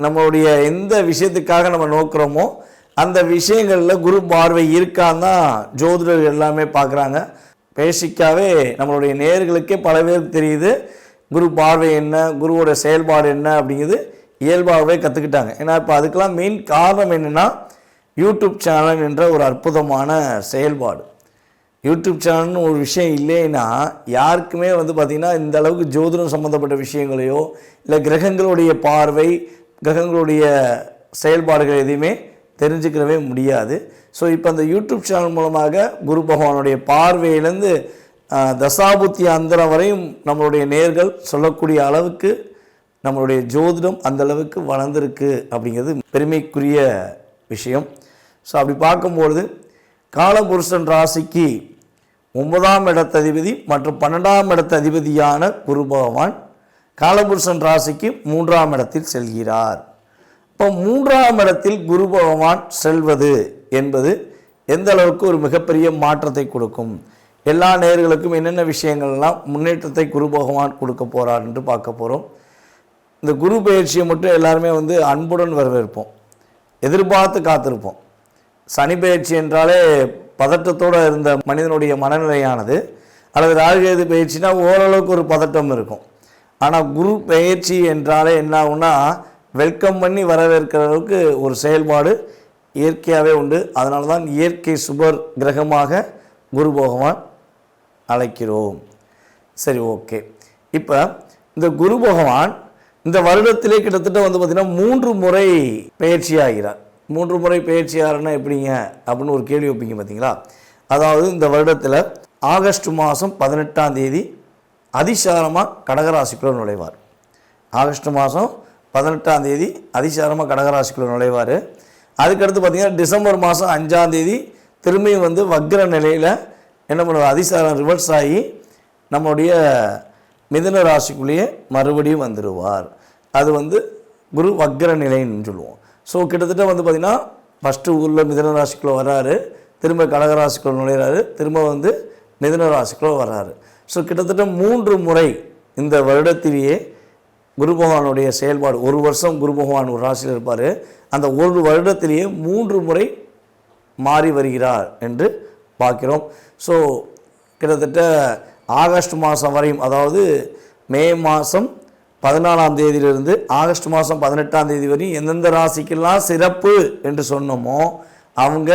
நம்மளுடைய எந்த விஷயத்துக்காக நம்ம நோக்குறோமோ அந்த விஷயங்களில் குரு பார்வை இருக்கான்னு தான் ஜோதிடர்கள் எல்லாமே பார்க்குறாங்க. பேசிக்காவே நம்மளுடைய நேர்களுக்கே பல பேருக்கு தெரியுது குரு பார்வை என்ன குருவோட செயல்பாடு என்ன அப்படிங்கிறது இயல்பாகவே கற்றுக்கிட்டாங்க ஏன்னா இப்போ அதுக்கெலாம் மெயின் காரணம் என்னென்னா யூடியூப் சேனல் என்ற ஒரு அற்புதமான செயல்பாடு. யூடியூப் சேனல்னு ஒரு விஷயம் இல்லைன்னா யாருக்குமே வந்து பார்த்திங்கன்னா இந்த அளவுக்கு ஜோதிடம் சம்மந்தப்பட்ட விஷயங்களையோ இல்லை கிரகங்களுடைய பார்வை கிரகங்களுடைய செயல்பாடுகள் எதையுமே தெரிஞ்சுக்கிறவே முடியாது. ஸோ இப்போ அந்த யூடியூப் சேனல் மூலமாக குரு பகவானுடைய பார்வையிலேருந்து தசாபுத்தி அந்தரம் வரையும் நம்மளுடைய நேர்கள் சொல்லக்கூடிய அளவுக்கு நம்மளுடைய ஜோதிடம் அந்த அளவுக்கு வளர்ந்துருக்கு அப்படிங்கிறது பெருமைக்குரிய விஷயம். ஸோ அப்படி பார்க்கும்பொழுது காலபுருஷன் ராசிக்கு ஒன்பதாம் இடத்த அதிபதி மற்றும் பன்னெண்டாம் இடத்த அதிபதியான குரு பகவான் காலபுருஷன் ராசிக்கு மூன்றாம் இடத்தில் செல்கிறார். இப்போ மூன்றாம் இடத்தில் குரு பகவான் செல்வது என்பது எந்த அளவுக்கு ஒரு மிகப்பெரிய மாற்றத்தை கொடுக்கும்? எல்லா நேர்களுக்கும் என்னென்ன விஷயங்கள்லாம் முன்னேற்றத்தை குரு பகவான் கொடுக்க போகிறார் என்று பார்க்க போகிறோம் இந்த குரு பயிற்சியை மட்டும் எல்லாருமே வந்து அன்புடன் வரவேற்போம். எதிர்பார்த்து காத்திருப்போம். சனி பயிற்சி என்றாலே பதட்டத்தோடு இருந்த மனிதனுடைய மனநிலையானது அல்லது ராகுகேது பயிற்சினா ஓரளவுக்கு ஒரு பதட்டம் இருக்கும். ஆனால் குரு பயிற்சி என்றாலே என்ன வெல்கம் பண்ணி வரவேற்கிற அளவுக்கு ஒரு செயல்பாடு இயற்கையாகவே உண்டு. அதனால தான் இயற்கை சுபர் கிரகமாக குரு பகவான் அழைக்கிறோம். சரி ஓகே. இப்போ இந்த குரு பகவான் இந்த வருடத்திலே கிட்டத்தட்ட வந்து பார்த்திங்கன்னா மூன்று முறை பயிற்சி ஆகிறார். மூன்று முறை பயிற்சி ஆகிறனா எப்படிங்க? அப்படின்னு ஒரு கேள்வி வைப்பீங்க பார்த்தீங்களா அதாவது இந்த வருடத்தில் ஆகஸ்ட் மாதம் பதினெட்டாம் தேதி அதிசாரமாக கடகராசிக்குள்ள நுழைவார். ஆகஸ்ட் மாதம் பதினெட்டாம் தேதி அதிசாரமாக கடகராசிக்குள்ள நுழைவார். அதுக்கடுத்து பார்த்திங்கன்னா டிசம்பர் மாதம் அஞ்சாம் தேதி திரும்பியும் வந்து வக்ர நிலையில் என்ன பண்ணுவார்? அதிசாரம் ரிவர்ஸ் ஆகி நம்மளுடைய மிதன ராசிக்குள்ளேயே மறுபடியும் வந்துடுவார் அது வந்து குரு வக்ர நிலைன்னு சொல்லுவோம். ஸோ கிட்டத்தட்ட வந்து பார்த்திங்கன்னா ஃபஸ்ட்டு ஊரில் மிதன ராசிக்குள்ளே வராரு. திரும்ப கடகராசிக்குள்ளே நுழையிறாரு. திரும்ப வந்து மிதன ராசிக்குள்ளே வர்றாரு. ஸோ கிட்டத்தட்ட மூன்று முறை இந்த வருடத்திலேயே குரு பகவானுடைய செயல்பாடு ஒரு வருஷம் குரு பகவான் ஒரு ராசியில் இருப்பார். அந்த ஒரு வருடத்திலேயே மூன்று முறை மாறி வருகிறார் என்று பார்க்கிறோம். ஸோ கிட்டத்தட்ட ஆகஸ்ட் மாதம் வரையும் அதாவது மே மாதம் பதினாலாம் தேதியிலிருந்து ஆகஸ்ட் மாதம் பதினெட்டாம் தேதி வரையும் எந்தெந்த ராசிக்கெல்லாம் சிறப்பு என்று சொன்னோமோ அவங்க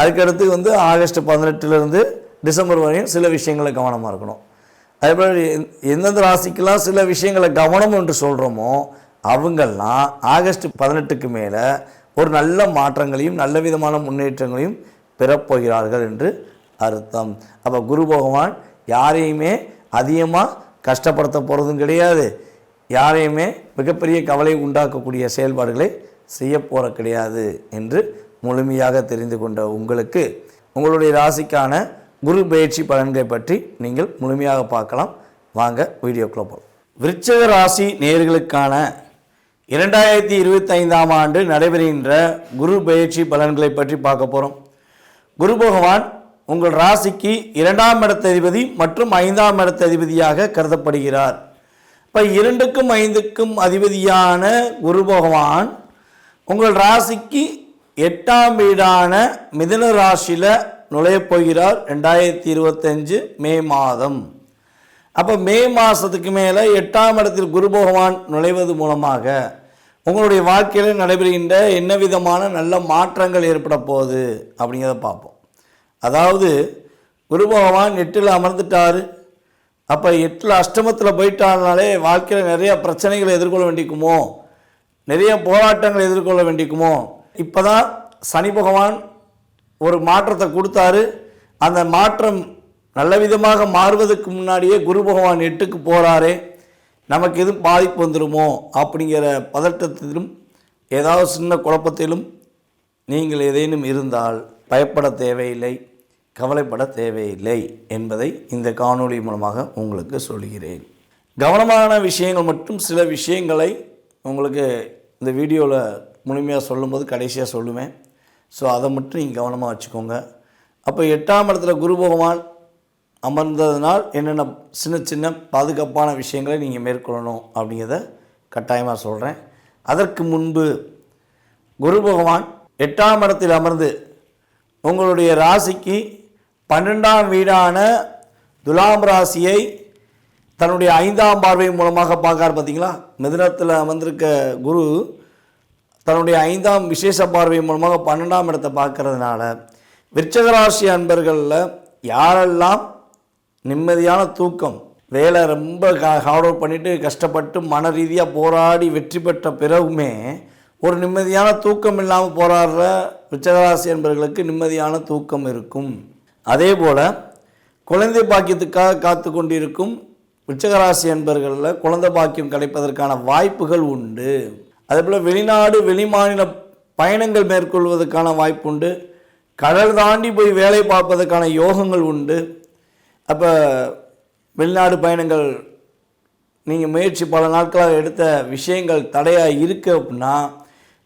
அதுக்கடுத்து வந்து ஆகஸ்ட் பதினெட்டுலேருந்து டிசம்பர் வரையும் சில விஷயங்களை கவனமாக இருக்கணும். அதே போல் எந்தெந்த ராசிக்கெல்லாம் சில விஷயங்களை கவனம் என்று சொல்கிறோமோ அவங்கெல்லாம் ஆகஸ்ட் பதினெட்டுக்கு மேலே ஒரு நல்ல மாற்றங்களையும் நல்ல விதமான முன்னேற்றங்களையும் பெறப்போகிறார்கள் என்று அர்த்தம். அப்போ குரு பகவான் யாரையுமே அதிகமாக கஷ்டப்படுத்த போகிறதும் கிடையாது. யாரையுமே மிகப்பெரிய கவலை உண்டாக்கக்கூடிய செயல்பாடுகளை செய்ய போகிற கிடையாது என்று முழுமையாக தெரிந்து கொண்ட உங்களுக்கு உங்களுடைய ராசிக்கான குரு பயிற்சி பலன்களை பற்றி நீங்கள் முழுமையாக பார்க்கலாம். வாங்க வீடியோக்குள்ள போகலாம் விருச்சக ராசி நேர்களுக்கான இரண்டாயிரத்தி இருபத்தைந்தாம் ஆண்டு நடைபெறுகின்ற குரு பயிற்சி பலன்களை பற்றி பார்க்க போகிறோம் குரு பகவான் உங்கள் ராசிக்கு இரண்டாம் இடத்ததிபதி மற்றும் ஐந்தாம் இடத்ததிபதியாக கருதப்படுகிறார். இப்போ இரண்டுக்கும் ஐந்துக்கும் அதிபதியான குரு பகவான் உங்கள் ராசிக்கு எட்டாம் வீடான மிதுன ராசியில் நுழையப் போகிறார் ரெண்டாயிரத்தி இருபத்தஞ்சு மே மாதம். அப்போ மே மாதத்துக்கு மேலே எட்டாம் இடத்தில் குரு பகவான் நுழைவது மூலமாக உங்களுடைய வாழ்க்கையில் நடைபெறுகின்ற என்ன விதமான நல்ல மாற்றங்கள் ஏற்பட போகுது அப்படிங்கிறத பார்ப்போம். அதாவது குரு பகவான் எட்டில் அமர்ந்துட்டார். அப்போ எட்டில் அஷ்டமத்தில் போயிட்டாருனாலே வாழ்க்கையில் நிறைய பிரச்சனைகளை எதிர்கொள்ள வேண்டிக்குமோ? நிறைய போராட்டங்களை எதிர்கொள்ள வேண்டிக்குமோ? இப்போ தான் சனி பகவான் ஒரு மாற்றத்தை கொடுத்தாரு. அந்த மாற்றம் நல்ல விதமாக மாறுவதற்கு முன்னாடியே குரு பகவான் எட்டுக்கு போகிறாரே நமக்கு எதுவும் பாதிப்பு வந்துடுமோ அப்படிங்கிற பதட்டத்திலும் ஏதாவது சின்ன குழப்பத்திலும் நீங்கள் ஏதேனும் இருந்தால் பயப்பட தேவையில்லை கவலைப்பட தேவையில்லை என்பதை இந்த காணொளி மூலமாக உங்களுக்கு சொல்கிறேன். கவனமான விஷயங்கள் மட்டும் சில விஷயங்களை உங்களுக்கு இந்த வீடியோவில் முழுமையாக சொல்லும்போது கடைசியாக சொல்லுவேன். ஸோ அதை மட்டும் நீங்கள் கவனமாக வச்சுக்கோங்க. அப்போ எட்டாம் இடத்துல குரு பகவான் அமர்ந்ததுனால் என்னென்ன சின்ன சின்ன பாதுகாப்பான விஷயங்களை நீங்கள் மேற்கொள்ளணும் அப்படிங்கிறத கட்டாயமாக சொல்கிறேன் அதற்கு முன்பு குரு பகவான் எட்டாம் இடத்தில் அமர்ந்து உங்களுடைய ராசிக்கு பன்னெண்டாம் வீடான துலாம் ராசியை தன்னுடைய ஐந்தாம் பார்வை மூலமாக பார்க்கார் பார்த்தீங்களா மிதனத்தில் அமர்ந்திருக்க குரு தன்னுடைய ஐந்தாம் விசேஷ பார்வை மூலமாக பன்னெண்டாம் இடத்தை பார்க்கறதுனால விருச்சகராசி அன்பர்களில் யாரெல்லாம் நிம்மதியான தூக்கம் வேலை ரொம்ப ஹார்ட் ஒர்க் பண்ணிட்டு கஷ்டப்பட்டு மன ரீதியாக போராடி வெற்றி பெற்ற பிறகுமே ஒரு நிம்மதியான தூக்கம் இல்லாமல் போராடுற விருச்சகராசி என்பவர்களுக்கு நிம்மதியான தூக்கம் இருக்கும். அதே போல் குழந்தை பாக்கியத்துக்காக காத்து கொண்டிருக்கும் விருச்சகராசி என்பர்களில் குழந்தை பாக்கியம் கிடைப்பதற்கான வாய்ப்புகள் உண்டு. அதேபோல் வெளிநாடு வெளிமாநில பயணங்கள் மேற்கொள்வதற்கான வாய்ப்பு உண்டு கடல் தாண்டி போய் வேலை பார்ப்பதற்கான யோகங்கள் உண்டு. அப்போ வெளிநாடு பயணங்கள் நீங்கள் முயற்சி பல நாட்களாக எடுத்த விஷயங்கள் தடையாக இருக்குது அப்படின்னா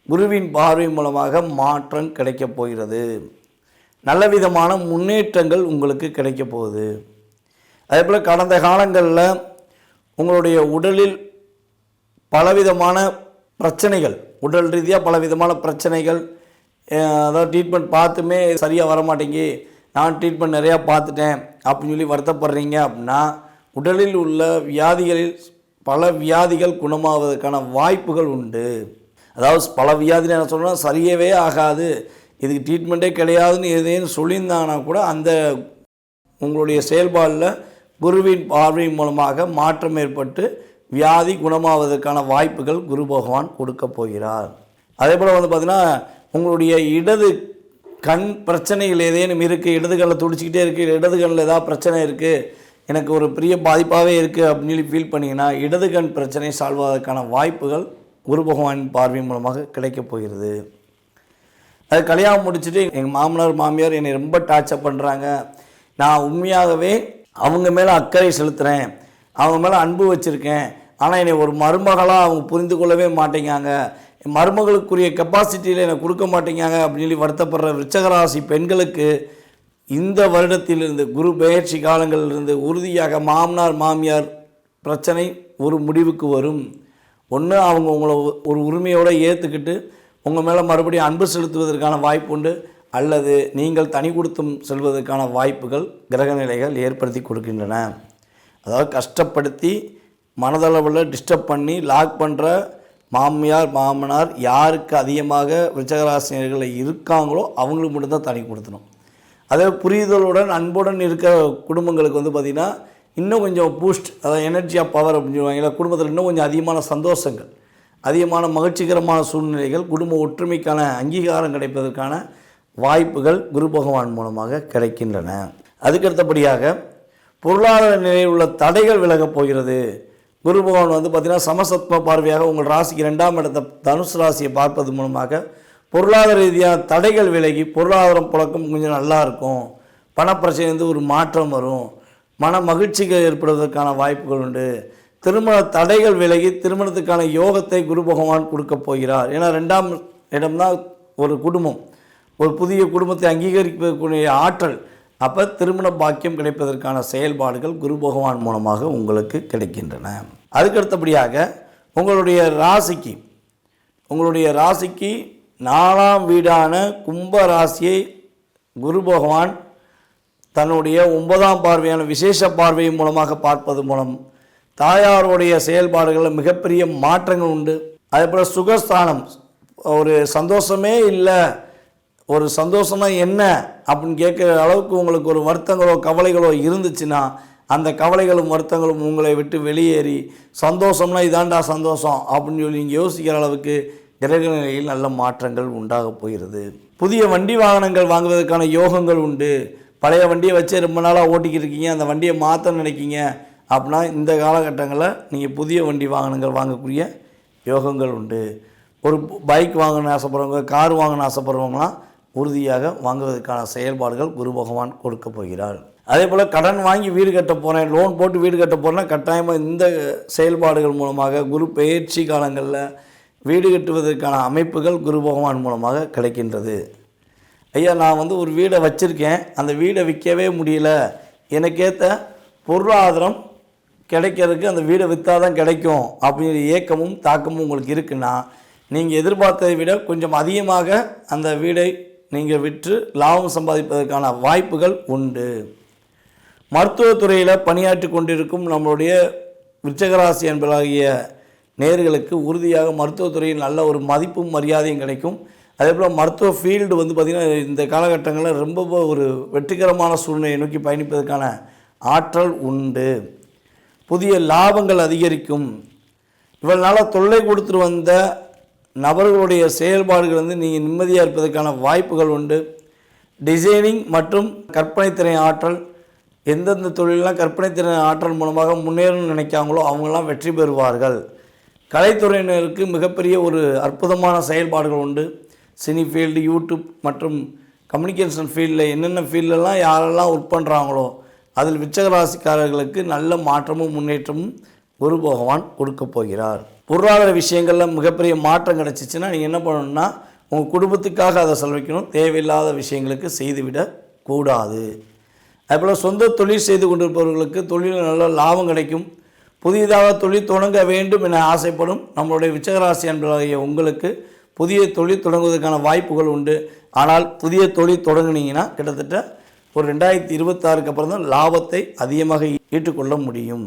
குருவின் பார்வை மூலமாக மாற்றம் கிடைக்கப் போகிறது. நல்ல விதமான முன்னேற்றங்கள் உங்களுக்கு கிடைக்கப் போகுது. அதே போல் கடந்த காலங்களில் உங்களுடைய உடலில் பலவிதமான பிரச்சனைகள் உடல் ரீதியாக பல விதமான பிரச்சனைகள் அதாவது ட்ரீட்மெண்ட் பார்த்துமே சரியாக வரமாட்டேங்கி நான் ட்ரீட்மெண்ட் நிறையா பார்த்துட்டேன் அப்படின்னு சொல்லி வருத்தப்படுறீங்க அப்படின்னா உடலில் உள்ள வியாதிகளில் பல வியாதிகள் குணமாவதற்கான வாய்ப்புகள் உண்டு. அதாவது பல வியாதிகள் என்ன சொல்கிறேன் சரியவே ஆகாது. இதுக்கு ட்ரீட்மெண்ட்டே கிடையாதுன்னு எதேன்னு சொல்லியிருந்தாங்கன்னா கூட அந்த உங்களுடைய செயல்பாடில் குருவின் பார்வையின் மூலமாக மாற்றம் ஏற்பட்டு வியாதி குணமாவதற்கான வாய்ப்புகள் குரு பகவான் கொடுக்க போகிறார். அதே போல் வந்து பார்த்திங்கன்னா உங்களுடைய இடது கண் பிரச்சனைகள் ஏதேனும் இருக்குது இடது கண்ணில் துடிச்சிக்கிட்டே இருக்குது இடது கண்ணில் ஏதாவது பிரச்சனை இருக்குது எனக்கு ஒரு பெரிய பாதிப்பாகவே இருக்குது அப்படின்னு சொல்லி ஃபீல் பண்ணிங்கன்னா இடது கண் பிரச்சனை சால்வ் ஆவதற்கான வாய்ப்புகள் குரு பகவானின் பார்வை மூலமாக கிடைக்கப் போகிறது. அது கல்யாணம் முடிச்சுட்டு எங்கள் மாமனார் மாமியார் என்னை ரொம்ப டார்ச்சர் பண்ணுறாங்க நான் உண்மையாகவே அவங்க மேலே அக்கறை செலுத்துகிறேன் அவங்க மேலே அன்பு வச்சுருக்கேன். ஆனால் என்னை ஒரு மருமகளாக அவங்க புரிந்து கொள்ளவே மாட்டேங்காங்க. என் மருமகளுக்குரிய கெப்பாசிட்டியில் எனக்கு கொடுக்க மாட்டேங்காங்க அப்படின்னு சொல்லி வருத்தப்படுற விருச்சகராசி பெண்களுக்கு இந்த வருடத்திலிருந்து குரு பெயர்ச்சி காலங்களிலிருந்து உறுதியாக மாமனார் மாமியார் பிரச்சனை ஒரு முடிவுக்கு வரும். ஒன்று அவங்க உங்களை ஒரு உரிமையோடு ஏற்றுக்கிட்டு உங்கள் மேலே மறுபடியும் அன்பு செலுத்துவதற்கான வாய்ப்பு உண்டு. அல்லது நீங்கள் தனி கொடுத்தும் செல்வதற்கான வாய்ப்புகள் கிரகநிலைகள் ஏற்படுத்தி கொடுக்கின்றன. அதாவது கஷ்டப்படுத்தி மனதளவில் டிஸ்டர்ப் பண்ணி லாக் பண்ணுற மாமியார் மாமனார் யாருக்கு அதிகமாக விருச்சகராசினியர்கள் இருக்காங்களோ அவங்களுக்கு மட்டும்தான் தனி கொடுத்தணும். அதே புரிதலுடன் அன்புடன் இருக்க குடும்பங்களுக்கு வந்து பார்த்திங்கன்னா இன்னும் கொஞ்சம் பூஸ்ட் அதாவது எனர்ஜி ஆஃப் பவர் அப்படின்னு சொல்லுவாங்க. குடும்பத்தில் இன்னும் கொஞ்சம் அதிகமான சந்தோஷங்கள் அதிகமான மகிழ்ச்சிகரமான சூழ்நிலைகள் குடும்ப ஒற்றுமைக்கான அங்கீகாரம் கிடைப்பதற்கான வாய்ப்புகள் குரு பகவான் மூலமாக கிடைக்கின்றன. அதுக்கடுத்தபடியாக பொருளாதார நிலையில் உள்ள தடைகள் விலகப் போகிறது. குரு பகவான் வந்து பார்த்திங்கன்னா சமசத்வ பார்வையாக உங்கள் ராசிக்கு ரெண்டாம் இடத்த தனுசு ராசியை பார்ப்பது மூலமாக பொருளாதார ரீதியாக தடைகள் விலகி பொருளாதாரம் புழக்கம் கொஞ்சம் நல்லா இருக்கும். பணப்பிரச்சனைந்து ஒரு மாற்றம் வரும். மன மகிழ்ச்சிகள் ஏற்படுவதற்கான வாய்ப்புகள் உண்டு. திருமண தடைகள் விலகி திருமணத்துக்கான யோகத்தை குரு பகவான் கொடுக்கப் போகிறார். ஏன்னா ரெண்டாம் இடம்தான் ஒரு குடும்பம். ஒரு புதிய குடும்பத்தை அங்கீகரிக்கக்கூடிய ஆற்றல். அப்போ திருமண பாக்கியம் கிடைப்பதற்கான செயல்பாடுகள் குரு பகவான் மூலமாக உங்களுக்கு கிடைக்கின்றன. அதுக்கடுத்தபடியாக உங்களுடைய ராசிக்கு உங்களுடைய ராசிக்கு நாலாம் வீடான கும்ப ராசியை குரு பகவான் தன்னுடைய ஒன்பதாம் பார்வையான விசேஷ பார்வை மூலமாக பார்ப்பது மூலம் தாயாருடைய செயல்பாடுகளில் மிகப்பெரிய மாற்றங்கள் உண்டு. அதே போல் சுகஸ்தானம் ஒரு சந்தோஷமே இல்லை ஒரு சந்தோஷம்னா என்ன அப்படின்னு கேட்குற அளவுக்கு உங்களுக்கு ஒரு வருத்தங்களோ கவலைகளோ இருந்துச்சுன்னா அந்த கவலைகளும் வருத்தங்களும் உங்களை விட்டு வெளியேறி சந்தோஷம்னா இதாண்டா சந்தோஷம் அப்படின்னு சொல்லி நீங்கள் யோசிக்கிற அளவுக்கு கிரக நிலையில் நல்ல மாற்றங்கள் உண்டாக போகிறது. புதிய வண்டி வாகனங்கள் வாங்குவதற்கான யோகங்கள் உண்டு. பழைய வண்டியை வச்சு ரொம்ப நாளாக ஓட்டிக்கிட்டு இருக்கீங்க அந்த வண்டியை மாற்ற நினைக்கிங்க அப்படின்னா இந்த காலகட்டங்களில் நீங்கள் புதிய வண்டி வாகனங்கள் வாங்கக்கூடிய யோகங்கள் உண்டு. ஒரு பைக் வாங்கணும்னு ஆசைப்படுறவங்க கார் வாங்கணும்னு ஆசைப்படுறவங்களாம் உறுதியாக வாங்குவதற்கான செயல்பாடுகள் குரு பகவான் கொடுக்க போகிறார். அதே போல் கடன் வாங்கி வீடு கட்ட போகிறேன் லோன் போட்டு வீடு கட்ட போகிறேன்னா கட்டாயமாக இந்த செயல்பாடுகள் மூலமாக குரு பயிற்சி காலங்களில் வீடு கட்டுவதற்கான அமைப்புகள் குரு பகவான் மூலமாக கிடைக்கின்றது. ஐயா நான் வந்து ஒரு வீடை வச்சுருக்கேன். அந்த வீடை விற்கவே முடியல. எனக்கேற்ற பொருளாதாரம் கிடைக்கிறதுக்கு அந்த வீடை விற்றா தான் கிடைக்கும் அப்படிங்கிற ஏக்கமும் தாக்கமும் உங்களுக்கு இருக்குன்னா நீங்கள் எதிர்பார்த்ததை விட கொஞ்சம் அதிகமாக அந்த வீடை நீங்கள் விற்று லாபம் சம்பாதிப்பதற்கான வாய்ப்புகள் உண்டு. மருத்துவத்துறையில் பணியாற்றி கொண்டிருக்கும் நம்மளுடைய விருச்சகராசி என்பதாகிய நேர்களுக்கு உறுதியாக மருத்துவத்துறையில் நல்ல ஒரு மதிப்பும் மரியாதையும் கிடைக்கும். அதே போல் மருத்துவ ஃபீல்டு வந்து பார்த்திங்கன்னா இந்த காலகட்டங்களில் ரொம்ப ஒரு வெற்றிகரமான சூழ்நிலையை நோக்கி பயணிப்பதற்கான ஆற்றல் உண்டு. புதிய லாபங்கள் அதிகரிக்கும். இவ்வளவு நாளாக தொல்லை கொடுத்துட்டு வந்த நபர்களுடைய செயல்பாடுகள் வந்து நீங்கள் நிம்மதியாக இருப்பதற்கான வாய்ப்புகள் உண்டு. டிசைனிங் மற்றும் கற்பனைத்திறன் ஆற்றல் எந்தெந்த தொழிலெலாம் கற்பனைத்திறன் ஆற்றல் மூலமாக முன்னேறணும்னு நினைக்காங்களோ அவங்களாம் வெற்றி பெறுவார்கள். கலைத்துறையினருக்கு மிகப்பெரிய ஒரு அற்புதமான செயல்பாடுகள் உண்டு. சினி ஃபீல்டு யூடியூப் மற்றும் கம்யூனிகேஷன் ஃபீல்டில் என்னென்ன ஃபீல்டெல்லாம் யாரெல்லாம் ஒர்க் பண்ணுறாங்களோ அதில் விச்சகராசிக்காரர்களுக்கு நல்ல மாற்றமும் முன்னேற்றமும் குரு பகவான் கொடுக்க போகிறார். பொருளாதார விஷயங்களில் மிகப்பெரிய மாற்றம் கிடச்சிச்சின்னா நீங்கள் என்ன பண்ணணும்னா உங்கள் குடும்பத்துக்காக அதை செலவிக்கணும் தேவையில்லாத விஷயங்களுக்கு செய்துவிடக்கூடாது. அதுபோல் சொந்த தொழில் செய்து கொண்டிருப்பவர்களுக்கு தொழிலில் நல்ல லாபம் கிடைக்கும். புதியதாக தொழில் தொடங்க வேண்டும் என ஆசைப்படும் நம்மளுடைய விச்சகராசி என்பதாகிய உங்களுக்கு புதிய தொழில் தொடங்குவதற்கான வாய்ப்புகள் உண்டு. ஆனால் புதிய தொழில் தொடங்குனீங்கன்னா கிட்டத்தட்ட ஒரு ரெண்டாயிரத்தி இருபத்தாறுக்கு அப்புறம் தான் லாபத்தை அதிகமாக ஈட்டுக்கொள்ள முடியும்.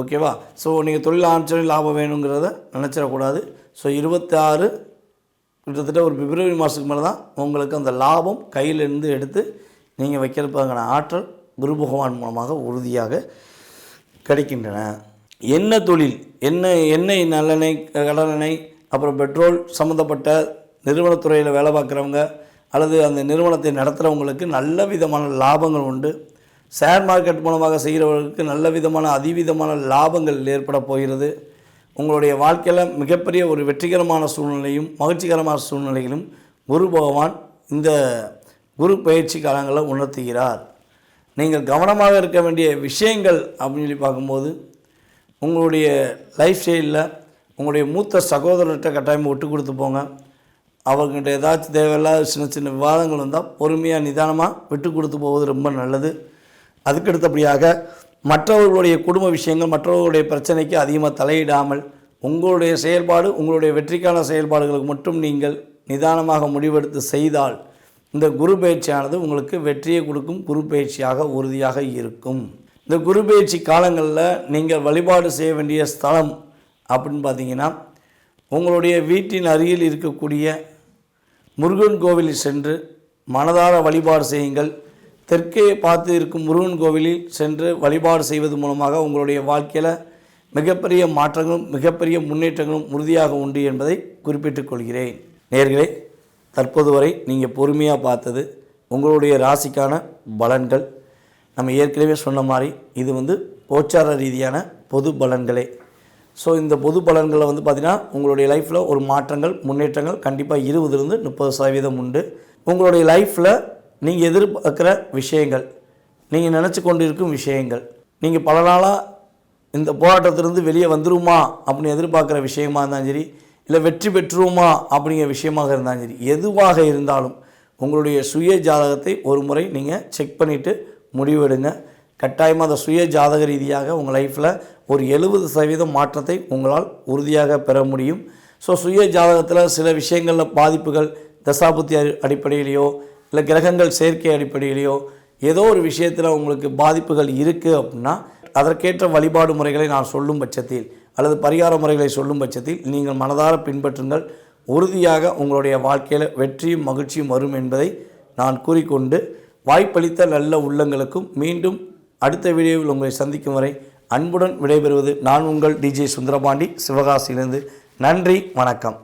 ஓகேவா? ஸோ நீங்கள் தொழில் ஆரம்பிச்சோடனே லாபம் வேணுங்கிறத நினச்சிடக்கூடாது. ஸோ இருபத்தாறு கிட்டத்தட்ட ஒரு பிப்ரவரி மாதத்துக்கு மேலே தான் உங்களுக்கு அந்த லாபம் கையிலிருந்து எடுத்து நீங்கள் வைக்கிறதுக்கான ஆற்றல் குரு பகவான் மூலமாக உறுதியாக கிடைக்கின்றன. என்ன தொழில்? என்ன எண்ணெய் நல்லெண்ணெய் கடலெண்ணெய் அப்புறம் பெட்ரோல் சம்மந்தப்பட்ட நிறுவனத்துறையில் வேலை பார்க்குறவங்க அல்லது அந்த நிறுவனத்தை நடத்துகிறவங்களுக்கு நல்ல விதமான லாபங்கள் உண்டு. ஷேர் மார்க்கெட் மூலமாக செய்கிறவர்களுக்கு நல்ல விதமான அதிவிதமான லாபங்கள் ஏற்பட போகிறது. உங்களுடைய வாழ்க்கையில் மிகப்பெரிய ஒரு வெற்றிகரமான சூழ்நிலையும் மகிழ்ச்சிகரமான சூழ்நிலையிலும் குரு பகவான் இந்த குரு பயிற்சி காலங்களில் உணர்த்துகிறார். நீங்கள் கவனமாக இருக்க வேண்டிய விஷயங்கள் அப்படின்னு சொல்லி பார்க்கும்போது உங்களுடைய லைஃப் ஸ்டைலில் உங்களுடைய மூத்த சகோதரர்கிட்ட கட்டாயம் விட்டு கொடுத்து போங்க. அவர்கிட்ட ஏதாச்சும் தேவையில்லாத சின்ன சின்ன விவாதங்கள் வந்தால் பொறுமையாக நிதானமாக விட்டு கொடுத்து போவது ரொம்ப நல்லது. அதுக்கு அடுத்தபடியாக மற்றவர்களுடைய குடும்ப விஷயங்கள் மற்றவர்களுடைய பிரச்சனைக்கு அதிகமாக தலையிடாமல் உங்களுடைய செயல்பாடு உங்களுடைய வெற்றிக்கான செயல்பாடுகளுக்கு மட்டும் நீங்கள் நிதானமாக முடிவெடுத்து செய்தால் இந்த குரு பயிற்சியானது உங்களுக்கு வெற்றியை கொடுக்கும் குரு பயிற்சியாக உறுதியாக இருக்கும். இந்த குரு பயிற்சி காலங்களில் நீங்கள் வழிபாடு செய்ய வேண்டிய ஸ்தலம் அப்படின்னு பார்த்தீங்கன்னா உங்களுடைய வீட்டின் அருகில் இருக்கக்கூடிய முருகன் கோவிலில் சென்று மனதார வழிபாடு செய்யுங்கள். தெற்கே பார்த்து இருக்கும் முருகன் கோவிலில் சென்று வழிபாடு செய்வது மூலமாக உங்களுடைய வாழ்க்கையில் மிகப்பெரிய மாற்றங்களும் மிகப்பெரிய முன்னேற்றங்களும் உறுதியாக உண்டு என்பதை குறிப்பிட்டுக் கொள்கிறேன். நேர்களே தற்போது வரை நீங்கள் பொறுமையாக பார்த்தது உங்களுடைய ராசிக்கான பலன்கள். நம்ம ஏற்கனவே சொன்ன மாதிரி இது வந்து கோச்சார ரீதியான பொது பலன்களே. ஸோ இந்த பொது பலன்களில் வந்து பார்த்திங்கன்னா உங்களுடைய லைஃப்பில் ஒரு மாற்றங்கள் முன்னேற்றங்கள் கண்டிப்பாக இருபதுலேருந்து முப்பது சதவீதம் உண்டு. உங்களுடைய லைஃப்பில் நீங்கள் எதிர்பார்க்குற விஷயங்கள் நீங்கள் நினச்சி கொண்டு இருக்கும் விஷயங்கள் நீங்கள் பல நாளாக இந்த போராட்டத்திலிருந்து வெளியே வந்துருமா அப்படின்னு எதிர்பார்க்குற விஷயமா இருந்தாலும் சரி இல்லை வெற்றி பெற்றுருமா அப்படிங்கிற விஷயமாக இருந்தாலும் சரி எதுவாக இருந்தாலும் உங்களுடைய சுய ஜாதகத்தை ஒரு முறை நீங்கள் செக் பண்ணிவிட்டு முடிவெடுங்க. கட்டாயமாக அந்த சுய ஜாதக ரீதியாக உங்கள் லைஃப்பில் ஒரு எழுபது சதவீதம் மாற்றத்தை உங்களால் உறுதியாக பெற முடியும். ஸோ சுய ஜாதகத்தில் சில விஷயங்களில் பாதிப்புகள் தசாபுத்தி அடிப்படையிலேயோ அடிப்படையிலையோ இல்லை கிரகங்கள் சேர்க்கை அடிப்படையிலையோ ஏதோ ஒரு விஷயத்தில் உங்களுக்கு பாதிப்புகள் இருக்குது அப்படின்னா அதற்கேற்ற வழிபாடு முறைகளை நான் சொல்லும் பட்சத்தில் அல்லது பரிகார முறைகளை சொல்லும் பட்சத்தில் நீங்கள் மனதார பின்பற்றுங்கள். உறுதியாக உங்களுடைய வாழ்க்கையில் வெற்றியும் மகிழ்ச்சியும் வரும் என்பதை நான் கூறிக்கொண்டு வாய்ப்பளித்த நல்ல உள்ளங்களுக்கும் மீண்டும் அடுத்த வீடியோவில் உங்களை சந்திக்கும் வரை அன்புடன் விடைபெறுவது நான் உங்கள் டிஜே சுந்தரபாண்டி. சிவகாசியிலிருந்து நன்றி வணக்கம்.